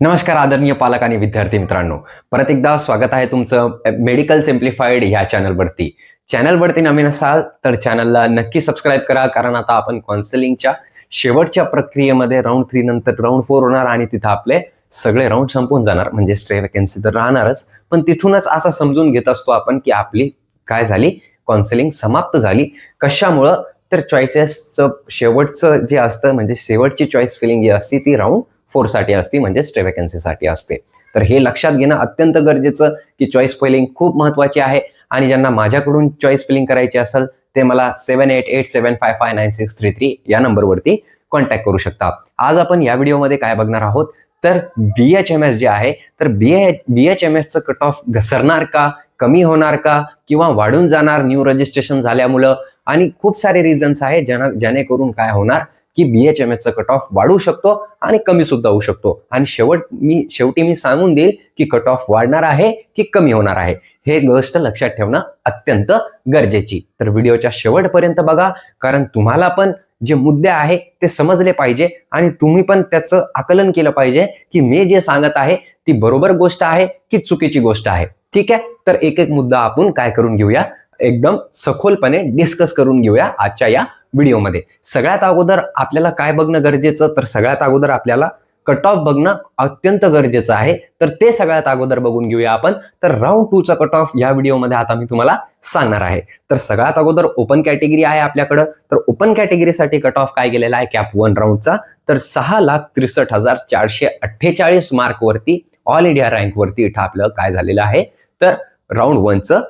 नमस्कार आदरणीय पालक आणि विद्यार्थी मित्रांनो. परत एकदा स्वागत आहे तुमचं मेडिकल सिम्प्लिफाईड ह्या चॅनलवरती चॅनलवरती नवीन असाल तर चॅनलला नक्की सबस्क्राईब करा कारण आता आपण काउन्सिलिंगच्या शेवटच्या प्रक्रियेमध्ये राऊंड थ्री नंतर राऊंड फोर होणार आणि तिथं आपले सगळे राऊंड संपून जाणार. म्हणजे स्ट्रे वॅकन्सी तर राहणारच. पण तिथूनच असं समजून घेत असतो आपण की आपली काय झाली? काउन्सिलिंग समाप्त झाली. कशामुळं? तर चॉईसेसचं शेवटचं जे असतं म्हणजे शेवटची चॉईस फिलिंग जी असते ती राऊंड फोरसाठी असते म्हणजे स्टे वॅकन्सीसाठी असते. तर हे लक्षात घेणं अत्यंत गरजेचं की चॉईस फिलिंग खूप महत्त्वाची आहे. आणि ज्यांना माझ्याकडून चॉईस फिलिंग करायची असेल ते मला seven eight eight seven five five nine six three three या नंबरवरती कॉन्टॅक्ट करू शकता. आज आपण या व्हिडिओमध्ये काय बघणार आहोत? तर बी एच एम एस जे आहे तर B A B H M एसचं कट ऑफ घसरणार का? कमी होणार का? किंवा वाढून जाणार? न्यू रजिस्ट्रेशन झाल्यामुळं? आणि खूप सारे रिझन्स आहेत ज्याना जेणेकरून काय होणार? की B H M cut off वाढू शकतो आणि कमी सुद्धा होऊ शकतो. आणि शेवट मी शेवटी मी सांगून देईल की कट ऑफ वाढणार आहे की कमी होणार आहे. हे गोष्ट लक्षात ठेवणं अत्यंत गरजेची. तर व्हिडिओच्या शेवटपर्यंत बघा कारण तुम्हाला पण जे मुद्दे आहे ते समजले पाहिजे आणि तुम्ही पण त्याचं आकलन केलं पाहिजे की मी जे सांगत आहे ती बरोबर गोष्ट आहे की चुकीची गोष्ट आहे. ठीक आहे? तर एक एक मुद्दा आपण काय करून घेऊया? एकदम सखोलपणे डिस्कस करून घेऊया आजच्या या व्हिडिओमध्ये. सगळ्यात अगोदर आपल्याला काय बघणं गरजेचं तर सगळ्यात अगोदर आपल्याला कट ऑफ बघणं अत्यंत गरजेचं आहे. तर ते सगळ्यात अगोदर बघून घेऊया आपण. तर राऊंड टूचा कट ऑफ या व्हिडिओमध्ये आता मी तुम्हाला सांगणार आहे. तर सगळ्यात अगोदर ओपन कॅटेगरी आहे आपल्याकडं. तर ओपन कॅटेगरीसाठी कट ऑफ काय गेलेला आहे? कॅप वन राऊंडचा तर सहा लाख त्रेसष्ट हजार चारशे अठ्ठेचाळीस मार्कवरती ऑल इंडिया रँकवरती इथं आपलं काय झालेलं आहे? तर राऊंड वनचं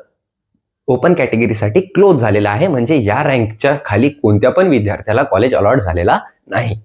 ओपन कॅटेगरीसाठी क्लोज झालेला आहे. म्हणजे या रँकच्या खाली कोणत्या पण विद्यार्थ्याला कॉलेज अलॉट झालेला नाही.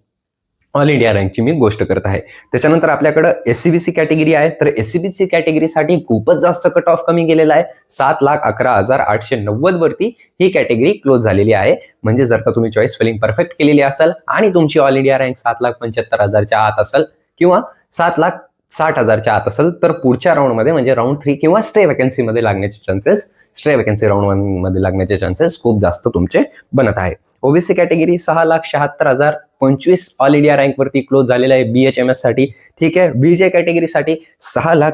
ऑल इंडिया रँकची मी गोष्ट करत आहे. त्याच्यानंतर आपल्याकडं एस सी कॅटेगरी आहे. तर एस सी कॅटेगरीसाठी खूपच जास्त कट ऑफ कमी गेलेला आहे. सात लाख अकरा हजार आठशे नव्वद वरती ही कॅटेगरी क्लोज झालेली आहे. म्हणजे जर का तुम्ही चॉईस फिलिंग परफेक्ट केलेली असेल आणि तुमची ऑल इंडिया रँक सात लाख पंच्याहत्तर हजारच्या आत असेल किंवा सात लाख साठ हजारच्या आत असेल तर पुढच्या राऊंडमध्ये म्हणजे राऊंड थ्री किंवा स्टे वॅकन्सीमध्ये लागण्याचे चान्सेस स्ट्रे वॅकन्सी राऊंड वनमध्ये लागण्याचे चान्सेस खूप जास्त तुमचे बनत आहे. ओबीसी कॅटेगरी सहा लाख शहात्तर हजार पंचवीस ऑल इंडिया रँक वरती क्लोज झालेला आहे. बी एच एम एससाठी. ठीक आहे. बीजे कॅटेगरीसाठी सहा लाख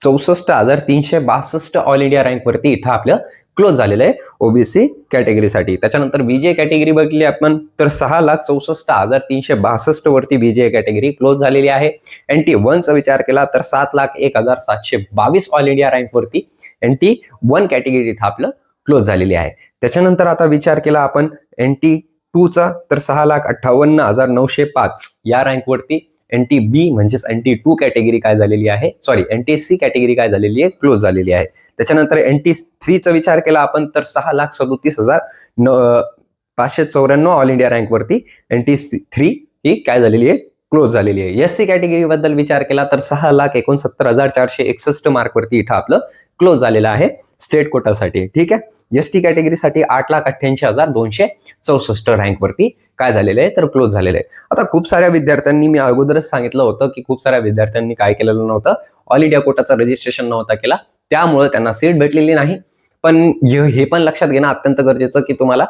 चौसष्ट हजार तीनशे बासष्ट ऑल इंडिया रँक वरती इथं आपलं क्लोज झालेलं आहे ओबीसी कॅटेगरीसाठी त्याच्यानंतर बीजे कॅटेगरी बघली आपण तर सहा लाख चौसष्ट हजार तीनशे बासष्ट वरती बीजे कॅटेगरी क्लोज झालेली आहे. एन टी वनचा विचार केला तर सात लाख एक हजार सातशे बावीस ऑल इंडिया रँकवरती एन टी वन कॅटेगरी इथं आपलं क्लोज झालेली आहे. त्याच्यानंतर आता विचार केला आपण एन टी टूचा तर सहा लाख अठ्ठावन्न हजार नऊशे पाच या रँकवरती एनटी बी म्हणजेच एनटी टू कॅटेगरी काय झालेली आहे? सॉरी एनटी सी कॅटेगरी काय झालेली आहे? क्लोज झालेली आहे. त्याच्यानंतर एनटी थ्रीचा विचार केला आपण तर सहा लाख सदोतीस हजार न पाचशे चौऱ्याण्णव ऑल इंडिया रँकवरती एनटी थ्री ही काय झालेली आहे? क्लोज झालेली आहे. एस सी कॅटेगरी बद्दल विचार केला तर सहा लाख एकोणसत्तर हजार चारशे एकसष्ट मार्कवरती इथं आपलं क्लोज झालेला आहे. स्टेट कोटासाठी ठीक आहे? एस टी कॅटेगरीसाठी आठ लाख अठ्ठ्याऐंशी हजार दोनशे चौसष्ट रँकवरती काय झालेलं आहे? तर क्लोज झालेलं आहे. आता खूप साऱ्या विद्यार्थ्यांनी मी अगोदरच सांगितलं होतं की खूप साऱ्या विद्यार्थ्यांनी काय केलेलं नव्हतं. ऑल इंडिया कोटाचा रजिस्ट्रेशन नव्हता केला. त्यामुळे त्यांना सीट भेटलेली नाही. पण हे पण लक्षात घेणं अत्यंत गरजेचं की तुम्हाला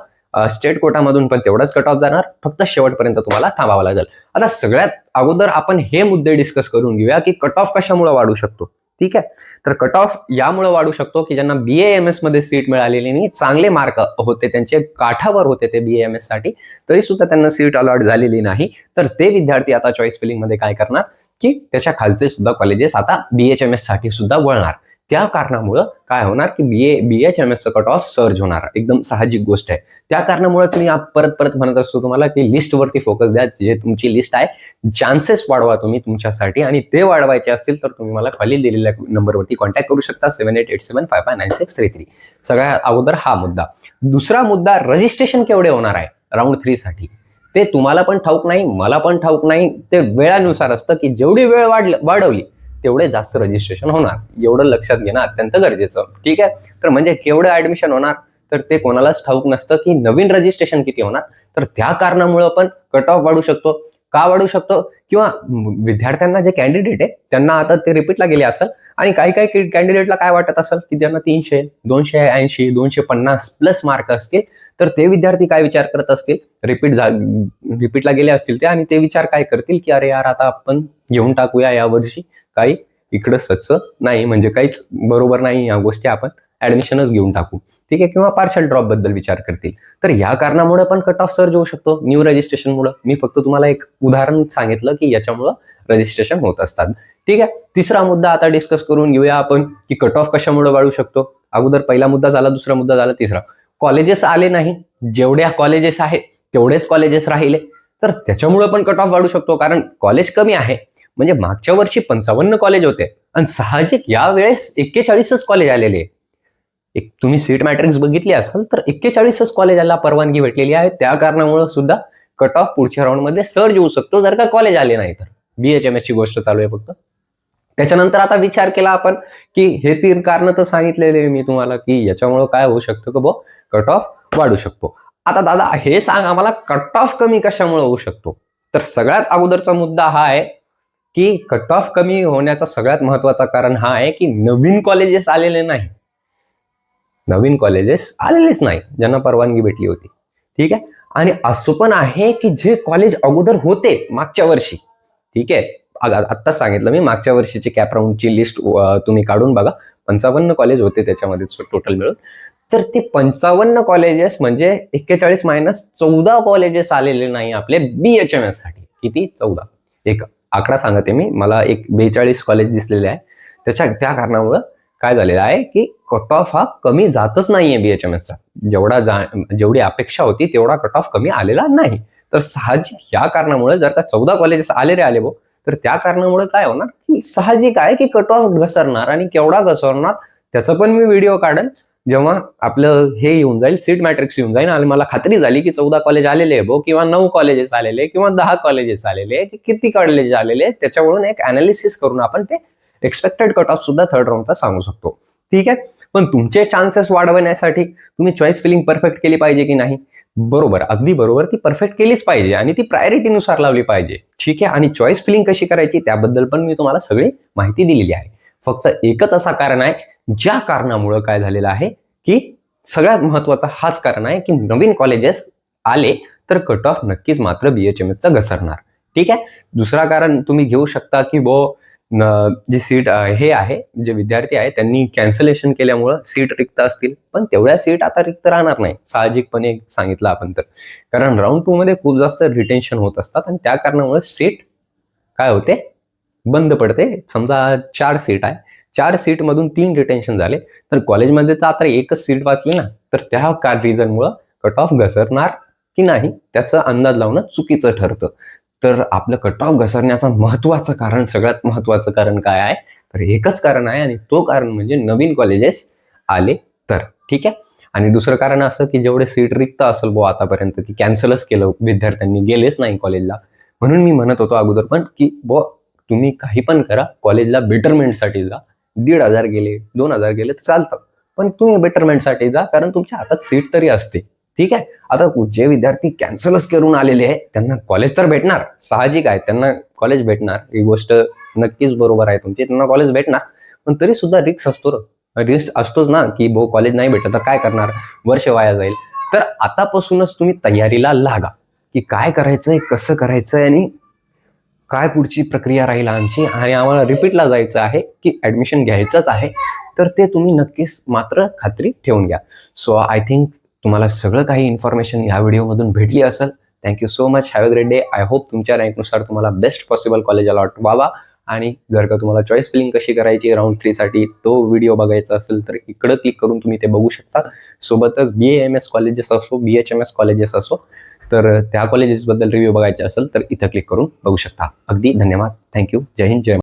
स्टेट कोटामधून पण तेवढाच कट ऑफ जाणार. फक्त शेवटपर्यंत तुम्हाला थांबावं लागेल. आता सगळ्यात अगोदर आपण हे मुद्दे डिस्कस करून घेऊया की कट ऑफ कशामुळे वाढू शकतो? ठीक आहे? तर कट ऑफ यामुळे वाढू शकतो की ज्यांना बी एम एसमध्ये सीट मिळालेली नाही चांगले मार्क होते त्यांचे काठावर होते ते बी एम एससाठी तरी सुद्धा त्यांना सीट अलॉट झालेली नाही. तर ते विद्यार्थी आता चॉईस फिलिंगमध्ये काय करणार? की त्याच्या खालचे सुद्धा कॉलेजेस आता बी एच एम एससाठी सुद्धा वळणार. त्या कारणामुळं काय होणार की B A B H M एसचं कट ऑफ सर्ज होणार. एकदम साहजिक गोष्ट आहे. त्या कारणामुळेच मी परत परत म्हणत असतो तुम्हाला की लिस्टवरती फोकस द्या. जे तुमची लिस्ट आहे चान्सेस वाढवा तुम्ही तुमच्यासाठी आणि ते वाढवायचे असतील तर तुम्ही मला खाली दिलेल्या नंबरवरती कॉन्टॅक्ट करू शकता. Seven eight eight seven five five nine six three three सगळ्या अगोदर हा मुद्दा. दुसरा मुद्दा रजिस्ट्रेशन केवढे होणार आहे? राऊंड थ्रीसाठी ते तुम्हाला पण ठाऊक नाही मला पण ठाऊक नाही. ते वेळानुसार असतं की जेवढी वेळ वाढ वाढवली तेवढे जास्त रजिस्ट्रेशन होणार. एवढं लक्षात घेणं अत्यंत गरजेचं. ठीक आहे? तर म्हणजे केवढं ऍडमिशन होणार? तर ते कोणालाच ठाऊक नसतं की नवीन रजिस्ट्रेशन किती होणार? तर त्या कारणामुळं आपण कट ऑफ वाढू शकतो. का वाढू शकतो? किंवा विद्यार्थ्यांना जे कॅन्डिडेट आहे त्यांना आता ते रिपीटला गेले असेल आणि काही काही कॅन्डिडेटला काय वाटत असेल? की ज्यांना तीनशे दोनशे ऐंशी दोनशे पन्नास प्लस मार्क असतील तर ते विद्यार्थी काय विचार करत असतील? रिपीट रिपीटला गेले असतील ते आणि ते विचार काय करतील? की अरे यार आता आपण घेऊन टाकूया यावर्षी काही इकडं सच नाही म्हणजे काहीच बरोबर नाही या गोष्टी आपण ऍडमिशनच घेऊन टाकू. ठीक आहे? किंवा पार्शल ड्रॉपबद्दल विचार करतील. तर या कारणामुळे पण कट ऑफ सर्ज होऊ शकतो. न्यू रजिस्ट्रेशनमुळे मी फक्त तुम्हाला एक उदाहरण सांगितलं की याच्यामुळं रजिस्ट्रेशन होत असतात. ठीक आहे? तिसरा मुद्दा आता डिस्कस करून घेऊया आपण की कट ऑफ कशामुळे वाढू शकतो? अगोदर पहिला मुद्दा झाला दुसरा मुद्दा झाला तिसरा. कॉलेजेस आले नाही. जेवढ्या कॉलेजेस आहे तेवढेच कॉलेजेस राहिले. तर त्याच्यामुळे पण कट ऑफ वाढू शकतो. कारण कॉलेज कमी आहे. म्हणजे मागच्या वर्षी पंचावन्न कॉलेज होते. आणि साहजिक यावेळेस एक्केचाळीसच कॉलेज आलेले एक तुम्ही सीट मॅट्रिक्स बघितली असाल तर एक्केचाळीसच कॉलेजाला परवानगी भेटलेली आहे. त्या कारणामुळे सुद्धा कट ऑफ पुढच्या राऊंडमध्ये सर्ज येऊ शकतो जर का कॉलेज आले नाही तर. बी एच एम एस ची गोष्ट चालू आहे फक्त. त्याच्यानंतर आता विचार केला आपण की हे तीन कारण तर सांगितलेले मी तुम्हाला की याच्यामुळे काय होऊ शकतं की बो कट ऑफ वाढू शकतो. आता दादा हे सांग आम्हाला कट ऑफ कमी कशामुळे होऊ शकतो? तर सगळ्यात अगोदरचा मुद्दा हा आहे की कट ऑफ कमी होण्याचा सगळ्यात महत्त्वाचा कारण हा आहे की नवीन कॉलेजेस आलेले नाही. नवीन कॉलेजेस आलेलेच नाही ज्यांना परवानगी भेटली होती. ठीक आहे? आणि असं पण आहे की जे कॉलेज अगोदर होते मागच्या वर्षी ठीक आहे? आत्ताच सांगितलं मी मागच्या वर्षीची कॅप राऊंडची लिस्ट तुम्ही काढून बघा. पंचावन्न कॉलेज होते त्याच्यामध्ये टोटल मिळून. तर ते पंचावन्न कॉलेजेस म्हणजे एक्केचाळीस मायनस चौदा कॉलेजेस आलेले नाही आपले बी एच एम एससाठी. किती? चौदा. एक. आकडा सांगते मी. मला एक बेचाळीस कॉलेज दिसलेले आहे. त्याच्या त्या कारणामुळं काय झालेलं आहे की कट ऑफ हा कमी जातच नाहीये एम एसचा जेवढा जा जेवढी अपेक्षा होती तेवढा कट ऑफ कमी आलेला नाही. तर साहजिक या कारणामुळे जर का चौदा कॉलेजेस आले रे आले भाऊ तर त्या कारणामुळे काय होणार? की साहजिक आहे की कट ऑफ घसरणार आणि केवढा घसरणार त्याचा पण मी व्हिडिओ काढेन. जेव्हा आपलं हे येऊन जाईल सीट मॅट्रिक्स येऊन जाईल आणि मला खात्री झाली की चौदा कॉलेज आलेले आहे भाऊ किंवा नऊ कॉलेजेस आलेले किंवा दहा कॉलेजेस आलेले की किती कॉलेजेस आलेले त्याच्यावरून एक अनालिसिस करून आपण ते एक्सपेक्टेड कट ऑफ सुद्धा थर्ड राऊंडचा सांगू शकतो. ठीक आहे? पण तुमचे चान्सेस वाढवण्यासाठी तुम्ही चॉईस फिलिंग परफेक्ट केली पाहिजे की नाही? बरोबर अगदी बरोबर. ती परफेक्ट केलीच पाहिजे आणि ती प्रायोरिटीनुसार लावली पाहिजे. ठीक आहे? आणि चॉईस फिलिंग कशी करायची त्याबद्दल पण मी तुम्हाला सगळी माहिती दिलेली आहे. फक्त एकच असा कारण आहे ज्या कारणामुळं काय झालेलं आहे की सगळ्यात महत्त्वाचा हाच कारण आहे की नवीन कॉलेजेस आले तर कट ऑफ नक्कीच मात्र बीएचएमएसचा घसरणार. ठीक आहे? दुसरा कारण तुम्ही घेऊ शकता की बो जी सीट हे आहे जे विद्यार्थी आहे त्यांनी कॅन्सलेशन केल्यामुळं सीट रिक्त असतील. पण तेवढ्या सीट आता रिक्त राहणार नाही. साहजिकपणे सांगितलं आपण तर. कारण राऊंड टू मध्ये खूप जास्त रिटेन्शन होत असतात आणि त्या कारणामुळे सीट काय होते? बंद पडते. समजा चार सीट आहे. चार सीट मधून तीन रिटेन्शन झाले. तर कॉलेजमध्ये तर आता एकच सीट वाचली ना तर त्या का रिझनमुळं कट ऑफ घसरणार की नाही त्याचा अंदाज लावणं चुकीचं ठरतं. तर आपलं कट ऑफ घसरण्याचं महत्वाचं कारण सगळ्यात महत्वाचं कारण काय आहे? तर एकच कारण आहे आणि तो कारण म्हणजे नवीन कॉलेजेस आले तर. ठीक आहे? आणि दुसरं कारण असं की जेवढे सीट रिक्त असेल बो आतापर्यंत ती कॅन्सलच केलं विद्यार्थ्यांनी गेलेच नाही कॉलेजला म्हणून मी म्हणत होतो अगोदर पण की बो तुम्ही काही पण करा कॉलेजला बेटरमेंटसाठी जा. दीड हजार गेले दोन हजार गेले तर चालतं. पण तुम्ही बेटरमेंटसाठी जा कारण तुमच्या हातात सीट तरी असते. ठीक आहे? आता जे विद्यार्थी कॅन्सलच करून आलेले आहे त्यांना कॉलेज तर भेटणार. साहजिक आहे त्यांना कॉलेज भेटणार. ही गोष्ट नक्कीच बरोबर आहे तुमची त्यांना कॉलेज भेटणार. पण तरी सुद्धा रिक्स असतो रिस्क असतोच ना की भाऊ कॉलेज नाही भेटत तर काय करणार? वर्ष वाया जाईल. तर आतापासूनच तुम्ही तयारीला लागा. की काय करायचंय कसं करायचंय आणि काय पुढची प्रक्रिया राहील आमची? आणि आम्हाला रिपीटला जायचं आहे की ऍडमिशन घ्यायचंच आहे तर ते तुम्ही नक्कीच मात्र खात्री ठेवून घ्या. सो आय थिंक तुम्हाला सगळं काही इन्फॉर्मेशन या व्हिडिओमधून भेटली असेल. Thank you so much have a great day I hope तुमच्या रँकनुसार तुम्हाला बेस्ट पॉसिबल कॉलेज अलॉट व्हावा आणि जर का तुम्हाला चॉईस फिलिंग कशी करायची राऊंड थ्रीसाठी तो व्हिडिओ बघायचा असेल तर इकडं क्लिक करून तुम्ही ते बघू शकता. सोबतच बी एम एस कॉलेजेस असो B H M S colleges असो तर त्या कॉलेजेसबद्दल रिव्ह्यू बघायचे असेल तर इथं क्लिक करून बघू शकता. अगदी धन्यवाद. थँक्यू जय हिंद जय